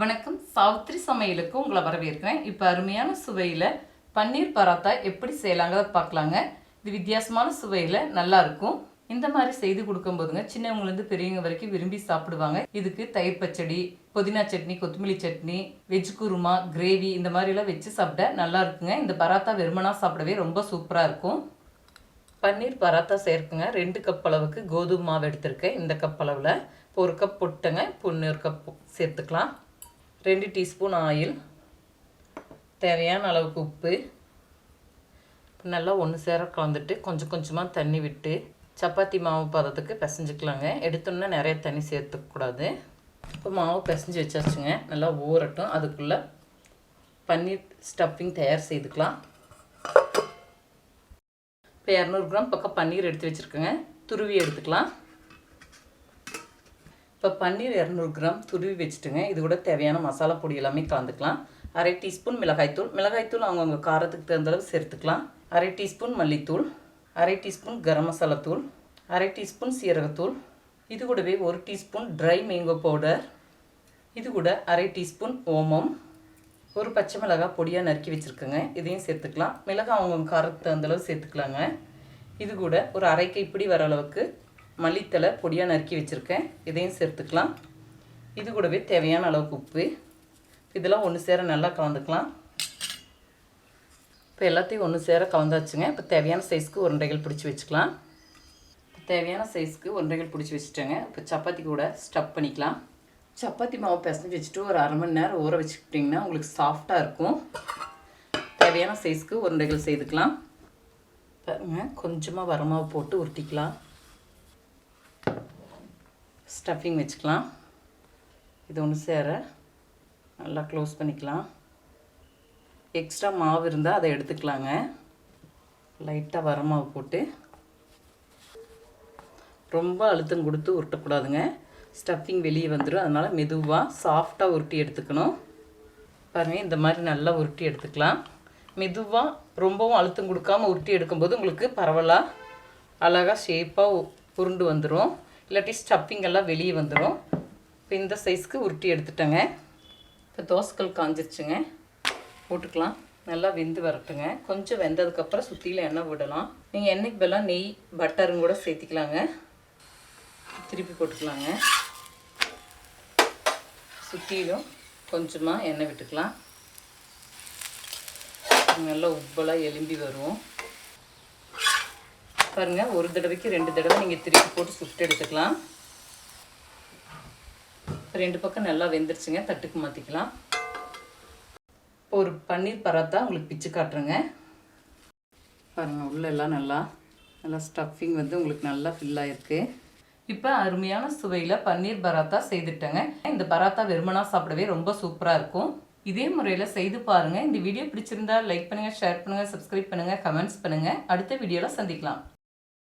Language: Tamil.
வணக்கம். சாவித்ரி சமையலுக்கு உங்களை வரவேற்கிறேன். இப்போ அருமையான சுவையில் பன்னீர் பராத்தா எப்படி செய்யலாங்கிறத பார்க்கலாங்க. இது வித்தியாசமான சுவையில் நல்லாயிருக்கும் இந்த மாதிரி செய்து கொடுக்கும்போதுங்க சின்னவங்கலேருந்து பெரியவங்க வரைக்கும் விரும்பி சாப்பிடுவாங்க. இதுக்கு தயிர் பச்சடி புதினா சட்னி கொத்தமல்லி சட்னி வெஜ் குருமா கிரேவி இந்த மாதிரிலாம் வச்சு சாப்பிட நல்லா இருக்குங்க. இந்த பராத்தா வெறுமனா சாப்பிடவே ரொம்ப சூப்பராக இருக்கும். பன்னீர் பராத்தா சேர்க்குங்க. ரெண்டு கப் அளவுக்கு கோதுமை மாவு எடுத்திருக்கேன். இந்த கப் அளவில். இப்போ ஒரு கப் போட்டுங்க. இப்போ இன்னொரு கப் சேர்த்துக்கலாம். ரெண்டு டீஸ்பூன் ஆயில் தேவையான அளவுக்கு உப்பு நல்லா ஒன்று சேர கலந்துட்டு கொஞ்சம் கொஞ்சமாக தண்ணி விட்டு சப்பாத்தி மாவு பதத்துக்கு பிசைஞ்சுக்கலாங்க. எடுத்தோன்னே நிறைய தண்ணி சேர்த்துக்கூடாது இப்போ மாவு பிசைஞ்சு வச்சாச்சுங்க. நல்லா ஊறட்டும். அதுக்குள்ளே பன்னீர் ஸ்டஃபிங் தயார் செய்துக்கலாம். இப்போ இரநூறு கிராம் பக்கம் பன்னீர் எடுத்து வச்சுருக்கேங்க. துருவி எடுத்துக்கலாம். இப்போ பன்னீர் இரநூறு கிராம் துருவி வச்சுட்டுங்க. இது கூட தேவையான மசாலா பொடி எல்லாமே கலந்துக்கலாம். அரை டீஸ்பூன் மிளகாய்த்தூள் மிளகாய்த்தூள் அவங்கவுங்க காரத்துக்கு தகுந்த அளவு சேர்த்துக்கலாம். அரை டீஸ்பூன் மல்லித்தூள். அரை டீஸ்பூன் கரம் மசாலா தூள். அரை டீஸ்பூன் சீரகத்தூள் இது கூடவே ஒரு டீஸ்பூன் ட்ரை மேங்கோ பவுடர். இது கூட அரை டீஸ்பூன் ஓமம். ஒரு பச்சை மிளகாய் பொடியாக நறுக்கி வச்சுருக்கேங்க. இதையும் சேர்த்துக்கலாம். மிளகாய் அவங்கவுங்க காரத்துக்கு தகுந்த அளவு சேர்த்துக்கலாங்க. இது கூட ஒரு அரை கைப்பிடி வர அளவுக்கு மல்லித்தலை பொடியாக நறுக்கி வச்சுருக்கேன். இதையும் சேர்த்துக்கலாம். இது கூடவே தேவையான அளவுக்கு உப்பு. இதெல்லாம் ஒன்று சேர நல்லா கலந்துக்கலாம். இப்போ எல்லாத்தையும் ஒன்று சேர கலந்தாச்சுங்க. இப்போ தேவையான சைஸ்க்கு உருண்டைகள் பிடிச்சி வச்சுக்கலாம். தேவையான சைஸ்க்கு உருண்டைகள் பிடிச்சி வச்சுட்டேங்க. இப்போ சப்பாத்தி கூட ஸ்டப் பண்ணிக்கலாம். சப்பாத்தி மாவு பிசைஞ்சு வச்சுட்டு ஒரு அரை மணி நேரம் ஊற வச்சுக்கிட்டிங்கன்னா உங்களுக்கு சாஃப்டாக இருக்கும். தேவையான சைஸ்க்கு உருண்டைகள் செய்துக்கலாம். பாருங்கள் கொஞ்சமாக வரமாவு போட்டு உருட்டிக்கலாம். ஸ்டஃபிங் வச்சுக்கலாம். இது ஒன்று சேர. நல்லா க்ளோஸ் பண்ணிக்கலாம். எக்ஸ்ட்ரா மாவு இருந்தால் அதை எடுத்துக்கலாங்க. லைட்டாக வர மாவு போட்டு. ரொம்ப அழுத்தம் கொடுத்து உருட்டக்கூடாதுங்க. ஸ்டஃபிங் வெளியே வந்துடும் அதனால் மெதுவாக சாஃப்டாக உருட்டி எடுத்துக்கணும். பாருங்கள் இந்த மாதிரி நல்லா உருட்டி எடுத்துக்கலாம். மெதுவாக ரொம்பவும் அழுத்தம் கொடுக்காம உருட்டி எடுக்கும்போது உங்களுக்கு பரவலாக அழகாக ஷேப்பாக உருண்டு வந்துடும் இல்லாட்டி ஸ்டஃப்பிங் எல்லாம் வெளியே வந்துடும் இப்போ இந்த சைஸ்க்கு உருட்டி எடுத்துட்டேங்க. இப்போ தோசைக்கல் காஞ்சிருச்சுங்க. போட்டுக்கலாம். நல்லா வெந்து வரட்டுங்க. கொஞ்சம் வெந்ததுக்கப்புறம் சுற்றியில் எண்ணெய் விடலாம். நீங்கள் எண்ணெய்க்கு பதிலாக நெய் பட்டரும் கூட சேர்த்திக்கலாங்க. திருப்பி போட்டுக்கலாங்க. சுற்றிலும் கொஞ்சமாக எண்ணெய் விட்டுக்கலாம். நல்லா உப்பலாக எலும்பி வரும். பாருங்கள் ஒரு தடவைக்கு ரெண்டு தடவை நீங்கள் திருப்பி போட்டு சுட்டு எடுத்துக்கலாம். ரெண்டு பக்கம் நல்லா வெந்துருச்சுங்க தட்டுக்கு மாற்றிக்கலாம் இப்போ ஒரு பன்னீர் பராத்தா உங்களுக்கு பிச்சு காட்டுறேங்க. பாருங்கள் உள்ளெல்லாம் நல்லா நல்லா ஸ்டஃபிங் வந்து உங்களுக்கு நல்லா ஃபில்லாக இருக்குது இப்போ அருமையான சுவையில் பன்னீர் பராத்தா செய்துட்டேங்க. இந்த பராத்தா வெறுமனா சாப்பிடவே ரொம்ப சூப்பராக இருக்கும். இதே முறையில் செய்து பாருங்கள் இந்த வீடியோ பிடிச்சிருந்தா லைக் பண்ணுங்கள் ஷேர் பண்ணுங்கள் சப்ஸ்கிரைப் பண்ணுங்கள் கமெண்ட்ஸ் பண்ணுங்கள் அடுத்த வீடியோவில் சந்திக்கலாம்.